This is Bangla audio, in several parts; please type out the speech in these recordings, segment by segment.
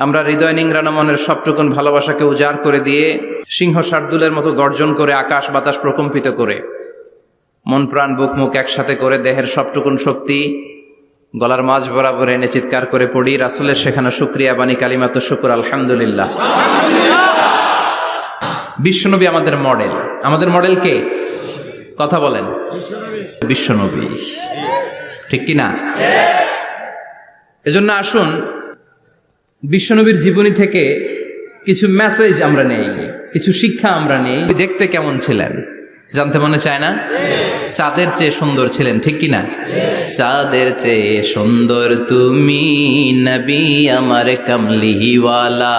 আমরা হৃদয় নিংরানো মনের সবটুকুন ভালোবাসাকে উজাড় করে দিয়ে সিংহ শার্দুলের মতো গর্জন করে আকাশ বাতাস প্রকম্পিত করে। মন, প্রাণ, বুক, মুখ একসাথে করে দেহের সবটুকুন শক্তি গলার মাঝ বরাবর এনে চিৎকার করে পড়ি, রাসুলের সেখানে শুক্রিয়া বাণী কালিমাত শুকুর, আলহামদুলিল্লাহ। বিশ্বনবী আমাদের মডেল আমাদের মডেল কে? কথা বলেন। বিশ্বনবী। ঠিক কি না এজন্য আসুন বিশ্বনবীর জীবনী থেকে কিছু মেসেজ আমরা নেই, কিছু শিক্ষা আমরা নেই। দেখতে কেমন ছিলেন? জানতে মনে চায় না? চাঁদের চেয়ে সুন্দর ছিলেন, ঠিক কি না? চাঁদের চেয়ে সুন্দর তুমি, নবী আমার কমলিওয়ালা।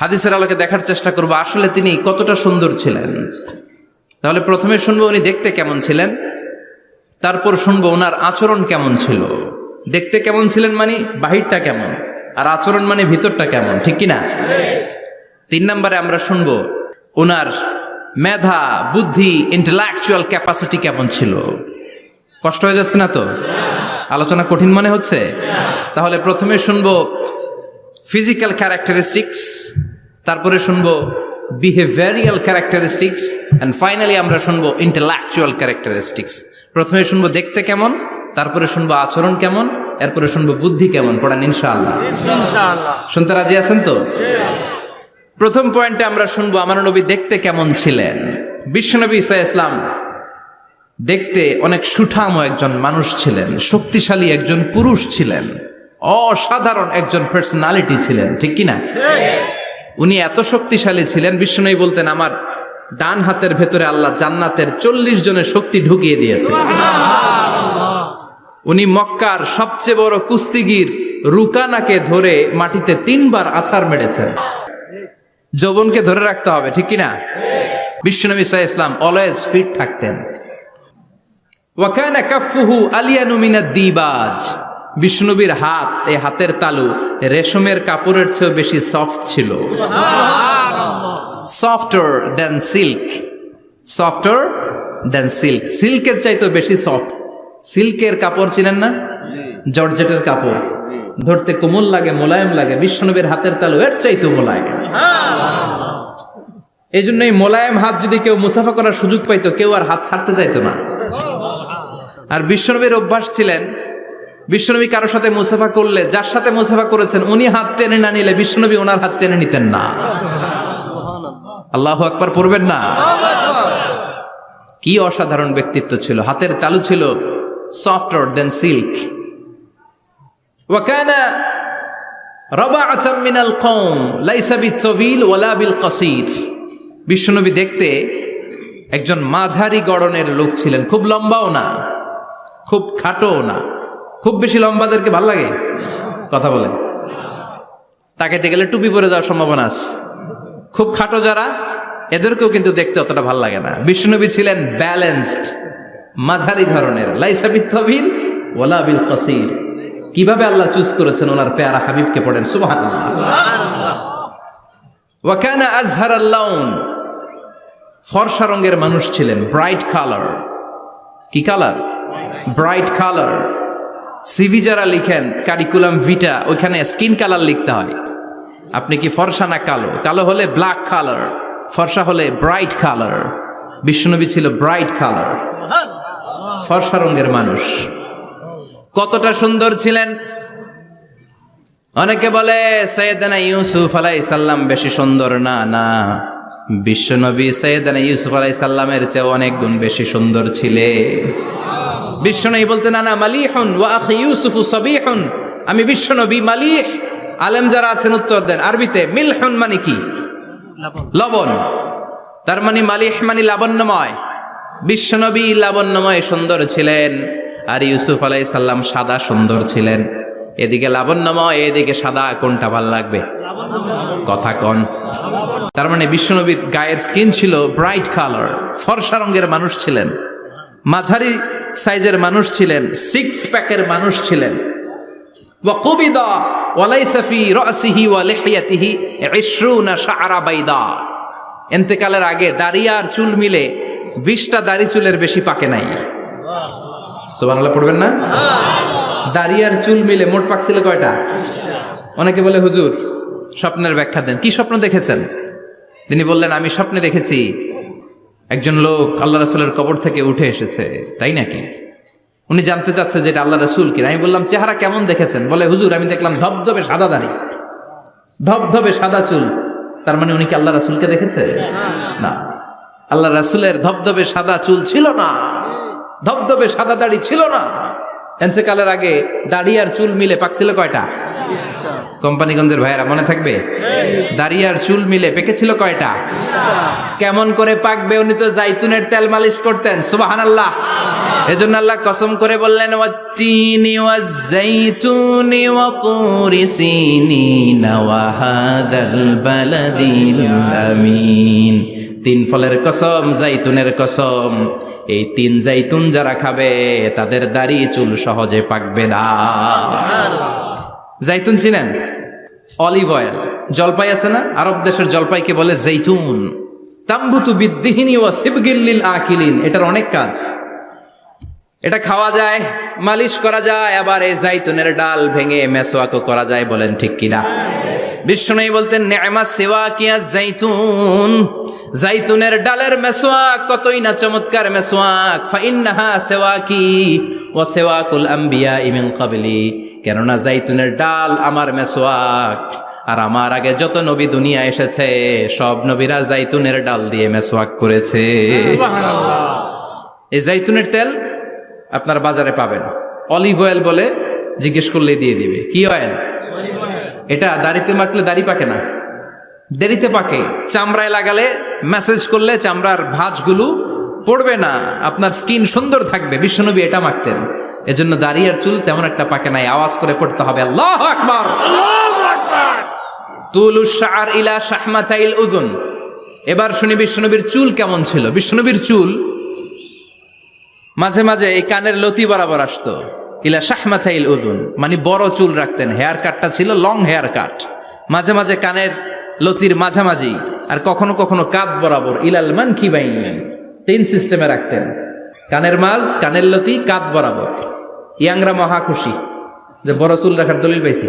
হাদিসের আলোকে দেখার চেষ্টা করব, আসলে তিনি কতটা সুন্দর ছিলেন। তাহলে প্রথমে শুনব উনি দেখতে কেমন ছিলেন, তারপর শুনব ওনার আচরণ কেমন ছিল। দেখতে কেমন ছিলেন মানে বাহিরটা কেমন, আর আচরণ মানে ভিতরটা কেমন, ঠিক কি না তিন নম্বরে আমরা শুনব ওনার মেধা, বুদ্ধি ইন্টেলেকচুয়াল ক্যাপাসিটি কেমন ছিল। কষ্ট হয়ে যাচ্ছে না তো? আলোচনা কঠিন মনে হচ্ছে? তাহলে প্রথমে শুনব ফিজিক্যাল ক্যারেক্টারিস্টিক্স তারপরে শুনব বিহেভিয়ারিয়াল ক্যারেক্টারিস্টিক্স অ্যান্ড ফাইনালি আমরা শুনব ইন্টেলেকচুয়াল ক্যারেক্টারিস্টিক্স প্রথমে শুনব দেখতে কেমন তারপরে শুনব আচরণ কেমন এরপরে শুনব বুদ্ধি কেমন পড়ান ইনশাআল্লাহ। শুনতে রাজি আছেন তো? প্রথম পয়েন্টে আমরা শুনব আমার নবী দেখতে কেমন ছিলেন। বিশ্বনবী ইসা ইসলাম দেখতে অনেক সুঠাম একজন মানুষ ছিলেন শক্তিশালী একজন পুরুষ ছিলেন। অসাধারণ একজন পার্সোনালিটি ছিলেন ঠিক কি না? উনি এত শক্তিশালী ছিলেন বিশ্বনবী বলতেন আমার ডান হাতের ভেতরে আল্লাহ জান্নাতের চল্লিশ জনের শক্তি ঢুকিয়ে দিয়েছে। উনি মক্কার সবচেয়ে বড় কুস্তিগির রুকানাকে ধরে মাটিতে তিনবার আছাড় মেরেছেন। যৌবনকে ধরে রাখতে হবে ঠিক কিনা বিশ্বনবী সাহা ইসলাম অলওয়েজ ফিট থাকতেন। ওয়াকানা কাফুহু আলিয়ানু মিনাদ দিবাজ বিষ্ণুবীর হাত এই হাতের তালু রেশমের কাপড়ের চেয়েও বেশি সফট ছিল। Softer than silk softer than silk সিল্কের চাইতেও বেশি সফট সিল্কের কাপড় ছিলেন না? জর্জেটের কাপড়। ধরতে কোমল লাগে মোলায়েম লাগে বিষ্ণুবীর হাতের তালু এর চাইতেও মোলায়েম। এই জন্য এই মোলায়েম হাত যদি কেউ মুসাফা করার সুযোগ পাইতো কেউ আর হাত ছাড়তে চাইতো না। আর বিশ্বনবীর অভ্যাস ছিলেন বিশ্বনবী কারোর সাথে মুসাফা করলে, যার সাথে মুসাফা করেছেন, উনি হাত টেনে না নিলে বিশ্বনবী ওনার হাত টেনে নিতেন না। আল্লাহ একবার পড়বেন না? কি অসাধারণ ব্যক্তিত্ব ছিল। হাতের তালু ছিল সফটওয়ার দেন সিল্ক ওয়াকানা কাসীর দেখতে একজন মাঝারি গড়নের লোক ছিলেন। খুব লম্বাও না, খুব খাটোও না। খুব বেশি লম্বাদেরকে ভালো লাগে? কথা বলেন তাকাইতে গেলে টুপি পরে যাওয়ার সম্ভাবনা আছে। খুব খাটো যারা, এদেরকেও কিন্তু দেখতে অতটা ভালো লাগে না। বিষ্ণুনবী ছিলেন ব্যালেন্সড মাঝারি ধরনের। লাইসাবিত তবিল ওলা বিল কসির। কীভাবে আল্লাহ চুজ করেছেন ওনার পেয়ারা হাবিবকে পড়েন? সুবহান ওয়াকানা আজহার আল্লাউন ফর্সা রঙের মানুষ ছিলেন। Bright colour. কি কালার? Bright colour. সিভি যারা লিখেন কারিকুলাম ভিটা ওইখানে স্কিন কালার লিখতে হয়। আপনি কি ফর্সা না কালো? কালো হলে ব্ল্যাক কালার ফর্সা হলে ব্রাইট কালার বিষ্ণুনবী ছিল ব্রাইট কালার ফর্সা রঙের মানুষ। কতটা সুন্দর ছিলেন? অনেকে বলে, সৈয়দানা ইউসুফ আলাই সাল্লাম বেশি সুন্দর। না না। বিশ্বনবী সৈয়দানা ইউসুফ আলাই সাল্লামের চেয়ে অনেক গুণ বেশি সুন্দর ছিলে। বিশ্বনবী বলতে না না মালিহুন ওয়া আখি ইউসুফু সাবিহুন। আমি বিশ্বনবী মালিহ। আলেম যারা আছেন উত্তর দেন আরবিতে মিলহুন মানে কি? লবণ। তার মানে মালিহ মানে লাবণ্যময়। বিশ্বনবী লাবণ্যময় সুন্দর ছিলেন আর ইউসুফ আলাই সাল্লাম সাদা সুন্দর ছিলেন। এদিকে লাবণ্যময় এদিকে সাদা। কোনটা ভালো লাগবে? কথা কন। তার মানে বিশ্বনবীর গায়ের স্কিন ছিল ব্রাইট কালার ফর্সা রঙের মানুষ ছিলেন মাঝারি সাইজের মানুষ ছিলেন সিক্স প্যাকের মানুষ ছিলেন। ওয়া কবিদা ওয়ালাইসা ফি রাসিহি ওয়া লিহিয়াতিহি 20 শাআরা বাইদা। এন্তেকালের আগে দাড়ি আর চুল মিলে বিশটা দাড়ি চুলের বেশি পাকে নাই। সুবহানাল্লাহ পড়বেন না? হ্যাঁ। দাড়ি আর চুল মিলে মোট পাক পাকছিল কয়টা? অনেকে বলে হুজুর স্বপ্নের ব্যাখ্যা দেন। কি স্বপ্ন দেখেছেন? তিনি বললেন, আমি স্বপ্নে দেখেছি একজন লোক আল্লাহ রাসূলের কবর থেকে উঠে এসেছে, তাই নাকি? উনি জানতে চাচ্ছে যে এটা আল্লাহ রসুল কিনা। আমি বললাম, চেহারা কেমন দেখেছেন? বলে, হুজুর, আমি দেখলাম ধবধবে সাদা দাড়ি, ধবধবে সাদা চুল। তার মানে উনি কি আল্লাহ রাসুলকে দেখেছে? না। আল্লাহ রাসুলের ধবধবে সাদা চুল ছিল না, ধবধবে সাদা দাড়ি ছিল না। এনতেকালের আগে দাড়ি আর চুল মিলে পাকছিল কয়টা? কোম্পানিগঞ্জের ভাইয়েরা, মনে থাকবে? দাড়ি আর চুল মিলে পেকেছিল কয়টা? কেমন করে পাকবে? উনি তো জাইতুনের তেল মালিশ করতেন সুবাহান আল্লাহ এজন্য আল্লাহ কসম করে বললেন, ওয়াত্তিনি ওয়া তুরি সিনিন ওয়া হাদাল বালাদিল আমিন। তিন ফলের কসম, জাইতুনের কসম। এই তিন জাইতুন যারা খাবে তাদের দাড়ি চুল সহজে পাকবে না। জাইতুন চিনেন অলিভ অয়েল জলপাই আছে না? আরব দেশের জলপাইকে বলে জৈতুন। তাম্বুতু বিদ্দিহিনী ও শিবগিল্লিল আকিলিন এটার অনেক কাজ। এটা খাওয়া যায় মালিশ করা যায় আবার এই জাইতুনের ডাল ভেঙে মেসোয়াকও করা যায় বলেন ঠিক কিনা? বিষ্ণু বলতেন নেমা সেবা কিয়া জাইতুন জাইতুনের ডালের মেসোয়াক কতই না চমৎকার মেসোয়াক। ফাইন্নাহা সেওয়াকি ও সেওয়াকুল আম্বিয়া ইমিন কাবলি কেননা জাইতুনের ডাল আমার মেসোয়াক। আর আমার আগে যত নবী দুনিয়া এসেছে সব নবীরা জাইতুনের ডাল দিয়ে মেসোয়াক করেছে। এই জাইতুনের তেল আপনার বাজারে পাবেন। অলিভ অয়েল বলে জিজ্ঞেস করলে দিয়ে দিবে। কি অয়েল। এটা দাড়িতে মাখলে দাড়ি পাকে না। দেরিতে পাকে। চামড়ায় লাগালে মেসেজ করলে চামড়ার ভাঁজগুলো পড়বে না। আপনার স্কিন সুন্দর থাকবে। বিশ্বনবী এটা মাখতেন। এজন্য দাড়ি আর চুল তেমন একটা পাকে নাই আওয়াজ করে পড়তে হবে। আল্লাহ আকবার! তুলু শার ইলা শাহমাতাইল উদুন। এবার শুনি বিশ্বনবীর চুল কেমন ছিল। বিশ্বনবীর চুল মাঝে মাঝে এই কানের লতি বরাবর আসতো। ইলা শাহমাথাইল উদুন মানে বড় চুল রাখতেন। হেয়ার কাটটা ছিল লং হেয়ার কাট মাঝে মাঝে কানের লতির মাঝামাঝি, আর কখনো কখনো কাত বরাবর, ইলাল মান কি বাইন, তিন সিস্টেমে রাখতেন। কানের মাঝ, কানের লতি কাত বরাবর। ইয়াংরা মহা খুশি, যে বড় চুল রাখার দলিল পাইছি।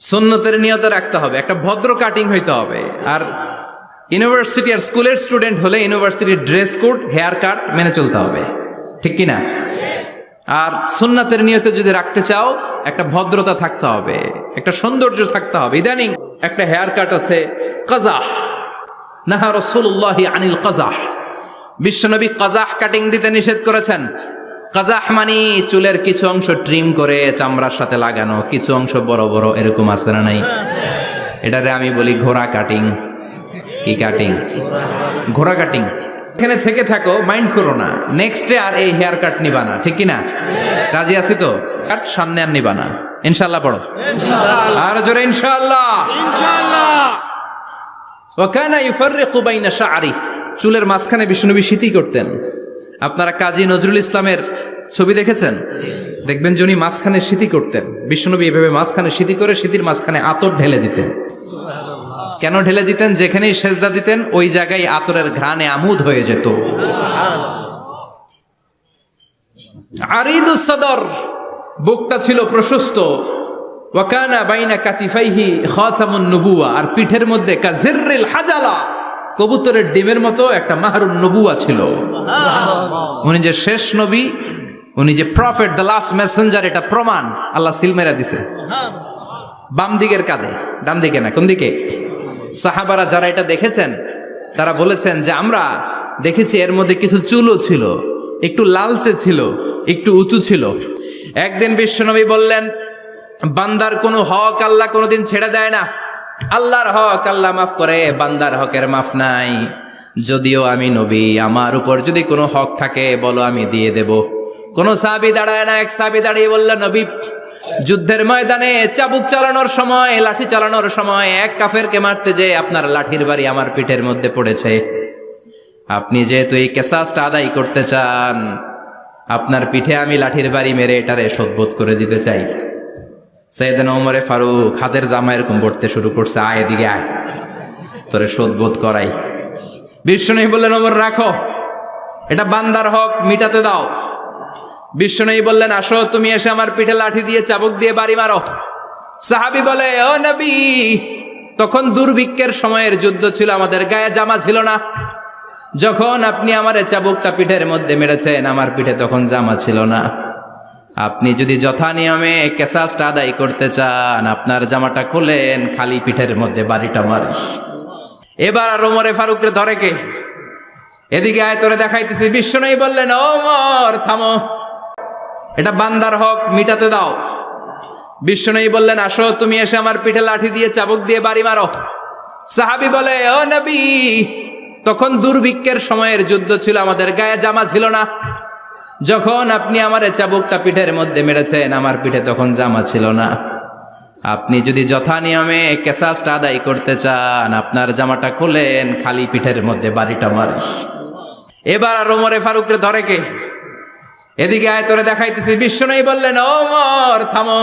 সুন্নতের নিয়তে রাখতে হবে, একটা ভদ্র কাটিং হইতে হবে। আর ইউনিভার্সিটি আর স্কুলের স্টুডেন্ট হলে ইউনিভার্সিটির ড্রেস কোড হেয়ার কাট মেনে চলতে হবে। ঠিক কি না আর সুন্নাতের নিয়তে যদি রাখতে চাও, একটা ভদ্রতা থাকতে হবে, একটা সৌন্দর্য থাকতে হবে। ইদানিং একটা হেয়ার কাট আছে কাজাহ নাহা রসুল্লাহ আনিল কাজাহ বিশ্বনবী কাজাহ কাটিং দিতে নিষেধ করেছেন। কাজাহ মানি চুলের কিছু অংশ ট্রিম করে চামড়ার সাথে লাগানো, কিছু অংশ বড় বড় এরকম আছে না নাই? এটারে আমি বলি ঘোড়া কাটিং কি কাটিং ঘোড়া কাটিং এখানে থেকে থাকো মাইন্ড করো না। নেক্সট ডে আর এই হেয়ার কাট নিবা না ঠিক কি না রাজি আছি তো? কাট সামনে আর নিবা না। ইনশাল্লাহ পড়ো। আর জোরে ইনশাল্লাহ ওখানে ইউফাররিকু বাইনা শাআরি চুলের মাঝখানে বিষ্ণুনবী স্মৃতি করতেন। আপনারা কাজী নজরুল ইসলামের ছবি দেখেছেন? দেখবেন যে উনি মাঝখানে স্মৃতি করতেন। বিষ্ণুনবী এভাবে মাঝখানে স্মৃতি করে স্মৃতির মাঝখানে আতর ঢেলে দিতেন। কেন ঢেলে দিতেন? যেখানেই সেজদা দিতেন, ওই জায়গায় আতরের ঘ্রাণে আমুদ হয়ে যেত। আরিদুস সদর, বুকটা ছিল প্রশস্ত। ওয়াকানা বাইনা কাতিফাইহি খাতামুন নবুয়া আর পিঠের মধ্যে কাজিররিল হাজালা, কবুতরের ডিমের মতো একটা মাহরুন নবুয়া ছিল। উনি যে শেষ নবী, উনি যে প্রফেট দ্য লাস্ট মেসেঞ্জার এটা প্রমাণ, আল্লাহ সিলমেরা দিছে। বাম দিকের কাঁধে, ডান দিকে না, কোন দিকে? সাহাবারা যারা এটা দেখেছেন, তারা বলেছেন যে আমরা দেখেছি এর মধ্যে কিছু চুলও ছিল, একটু লালচে ছিল, একটু উঁচু ছিল। একদিন বিশ্বনবী বললেন, বান্দার কোনো হক আল্লাহ কোনোদিন ছেড়ে দেয় না। আল্লাহর হক আল্লাহ মাফ করে, বান্দার হকের মাফ নাই। যদিও আমি নবী, আমার উপর যদি কোনো হক থাকে, বলো আমি দিয়ে দেব। কোনো সাবি দাঁড়ায় না, এক সাবি দাঁড়িয়ে বলল, নবী যুদ্ধের ময়দানে চাবুক চালানোর সময়, লাঠি চালানোর সময় এক কাফেরকে মারতে যে আপনার লাঠির বাড়ি আমার পিঠের মধ্যে পড়েছে। আপনি যেহেতু এই কেসাসটা আদায় করতে চান, আপনার পিঠে আমি লাঠির বাড়ি মেরে এটারে শোধবোধ করে দিতে চাই। সৈয়দিন ওমরে ফারুক, হাতের জামা এরকম পড়তে শুরু করছে, আয় এদিকে আয়। তোরে শোধবোধ করাই। বিষ্ণু বললেন, ওমর, রাখো। এটা বান্দার হক, মিটাতে দাও। বিষ্ণু বললেন, আসো, তুমি এসে আমার পিঠে লাঠি দিয়ে চাবুক দিয়ে বাড়ি মারো। সাহাবি বলে, ও নবী, তখন দুর্ভিক্ষের সময়ের যুদ্ধ ছিল, আমাদের গায়ে জামা ছিল না। যখন আপনি আমার চাবুকটা পিঠের মধ্যে মেরেছেন, আমার পিঠে তখন জামা ছিল না। আপনি যদি যথা নিয়মে কেসাসটা আদায় করতে চান, আপনার জামাটা খুলেন, খালি পিঠের মধ্যে বাড়িটা মারিস। এবার আর ওমরে ফারুকরে ধরে কে? এদিকে আয়, তোরে দেখাইতেছি। নেই বললেন ওমর, থামো। এটা বান্দার হক, মিটাতে দাও। নেই বললেন, আসো, তুমি এসে আমার পিঠে লাঠি দিয়ে চাবুক দিয়ে বাড়ি মারো। সাহাবি বলে, ও নবী, তখন দুর্ভিক্ষের সময়ের যুদ্ধ ছিল, আমাদের গায়ে জামা ছিল না। যখন আপনি আমার চাবুকটা পিঠের মধ্যে মেরেছেন, আমার পিঠে তখন জামা ছিল না। আপনি যদি যথা নিয়মে কেসাসটা আদায় করতে চান, আপনার জামাটা খুলেন, খালি পিঠের মধ্যে বাড়িটা মারিস। এবার আর ওমরে ফারুকরে ধরে কে? এদিকে আয় তোরে দেখাইতেছি। বিশ্বনবী বললেন ও মর থামো।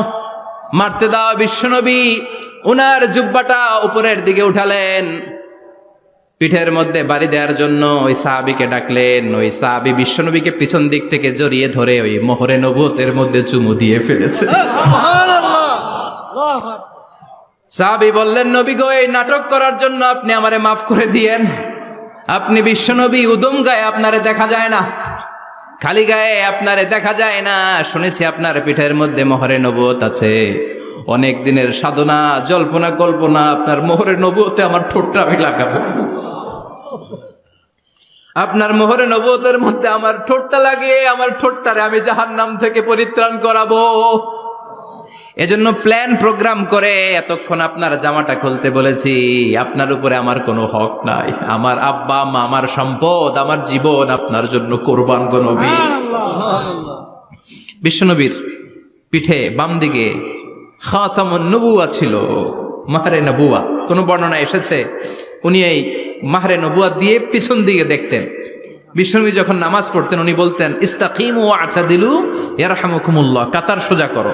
মারতে দাও বিশ্বনবী। উনার জুব্বাটা উপরের দিকে উঠালেন। পিঠের মধ্যে বাড়ি দেওয়ার জন্য ওই সাহাবিকে ডাকলেন। ওই সাহাবি বিশ্বনবীকে পিছন দিক থেকে জড়িয়ে ধরে ওই মোহরে নবুতের মধ্যে চুমু দিয়ে ফেলেছে। সাহাবি বললেন নবী গো এই নাটক করার জন্য আপনি আমারে মাফ করে দিয়েন। আপনি বিশ্বনবী উদম গায়ে আপনারে দেখা যায় না। খালি গায়ে আপনারে দেখা যায় না। শুনেছি আপনার পিঠের মধ্যে মোহরে নবত আছে। অনেক দিনের সাধনা, জল্পনা, কল্পনা, আপনার মোহরে নবতে আমার ঠোঁটটা আমি লাগাবো। আপনার মোহরে নবতের মধ্যে আমার ঠোঁটটা লাগিয়ে, আমার ঠোঁটটারে আমি জাহান নাম থেকে পরিত্রাণ করাবো। এজন্য প্ল্যান প্রোগ্রাম করে এতক্ষণ আপনার জামাটা খুলতে বলেছি আপনার উপরে আমার কোনো হক নাই। আমার আব্বা মা আমার সম্পদ আমার জীবন আপনার জন্য কোরবান গো নবী। বিশ্বনবীর পিঠে বাম দিকে খাতামুন নবুয়া ছিল মাহরে নবুয়া। কোনো বর্ণনা এসেছে? উনি এই মাহরে নবুয়া দিয়ে পিছন দিকে দেখতেন। বিশ্বনবী যখন নামাজ পড়তেন উনি বলতেন ইস্তাকিম ও আচা দিলু ইয়ারহামুকুমুল্লাহ কাতার সোজা করো।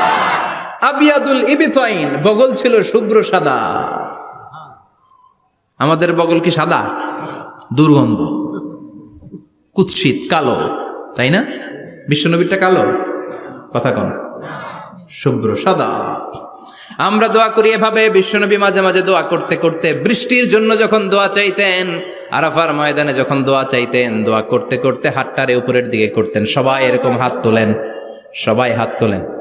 আবিয়াদুল ইবিতাইন। বগল ছিল শুভ্র সাদা। আমাদের বগল কি সাদা? দুর্গন্ধ। কুৎসিত, কালো। তাই না? বিশ্বনবীরটা কালো? কথা কন। শুভ্র সাদা। আমরা দোয়া করি এভাবে বিশ্বনবী মাঝে মাঝে দোয়া করতে করতে বৃষ্টির জন্য যখন দোয়া চাইতেন, আরাফার ময়দানে যখন দোয়া চাইতেন, দোয়া করতে করতে হাতটারে উপরের দিকে করতেন। সবাই এরকম হাত তোলেন। সবাই হাত তোলেন।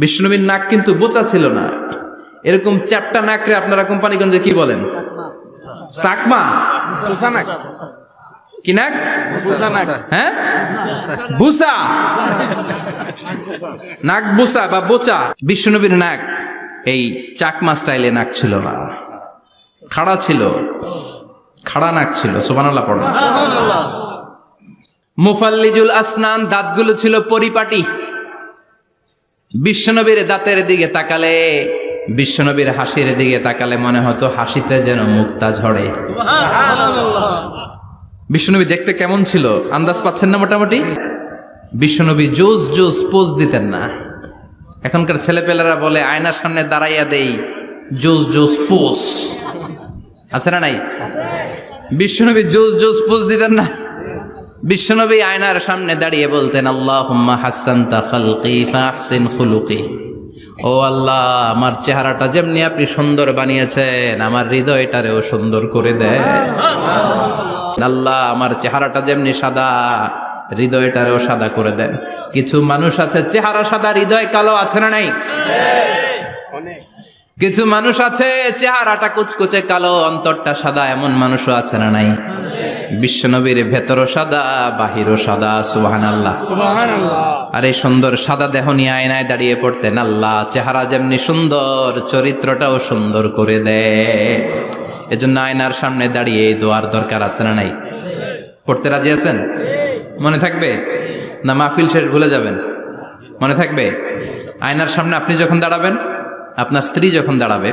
বিষ্ণুবীর নাক কিন্তু বোচা ছিল না। এরকম চারটা নাকরে আপনারা কোম্পানিগঞ্জে কি বলেন? চাকমা কি নাক? হ্যাঁ? বুসা। নাক বুসা বা বোচা। বিষ্ণুনবীর নাক এই চাকমা স্টাইলে নাক ছিল না। খাড়া ছিল। খাড়া নাক ছিল সোবানাল্লাহ পড়া মুফাল্লিজুল আসনান দাঁতগুলো ছিল পরিপাটি। বিশ্বনবীর দাঁতের দিকে তাকালে বিশ্বনবীর হাসির দিকে তাকালে মনে হতো হাসিতে যেন মুক্তা ঝরে। বিশ্বনবী দেখতে কেমন ছিল? আন্দাজ পাচ্ছেন না মোটামুটি? বিশ্বনবী জোস জোস পোজ দিতেন না। এখনকার ছেলেপেলেরা বলে আয়নার সামনে দাঁড়াইয়া দেই জোস জোস পোস আছে না নাই? বিশ্বনবী জোস জোস পোস দিতেন না। বিশ্বনবী আয়নার সামনে দাঁড়িয়ে বলতেন আল্লাহ হাসান খালকি ফাহসিন খুলুকি। ও আল্লাহ আমার চেহারাটা যেমনি আপনি সুন্দর বানিয়েছেন আমার হৃদয়টারেও সুন্দর করে দেয় আল্লাহ আমার চেহারাটা যেমনি সাদা হৃদয়টারেও সাদা করে দেন। কিছু মানুষ আছে চেহারা সাদা হৃদয় কালো আছে না নাই? কিছু মানুষ আছে চেহারাটা কুচকুচে কালো অন্তরটা সাদা এমন মানুষও আছে না নাই? বিশ্বনবীর ভেতরও সাদা বাহিরও সাদা সুবাহান আল্লাহ আর এই সুন্দর সাদা দেহ নিয়ে আয়নায় দাঁড়িয়ে পড়তেন আল্লাহ। চেহারা যেমনি সুন্দর চরিত্রটাও সুন্দর করে দেয় এজন্য আয়নার সামনে দাঁড়িয়ে এই দোয়ার দরকার আছে না নাই? পড়তে রাজি আছেন? মনে থাকবে? না মাহফিল শেষ ভুলে যাবেন? মনে থাকবে? আয়নার সামনে আপনি যখন দাঁড়াবেন আপনার স্ত্রী যখন দাঁড়াবে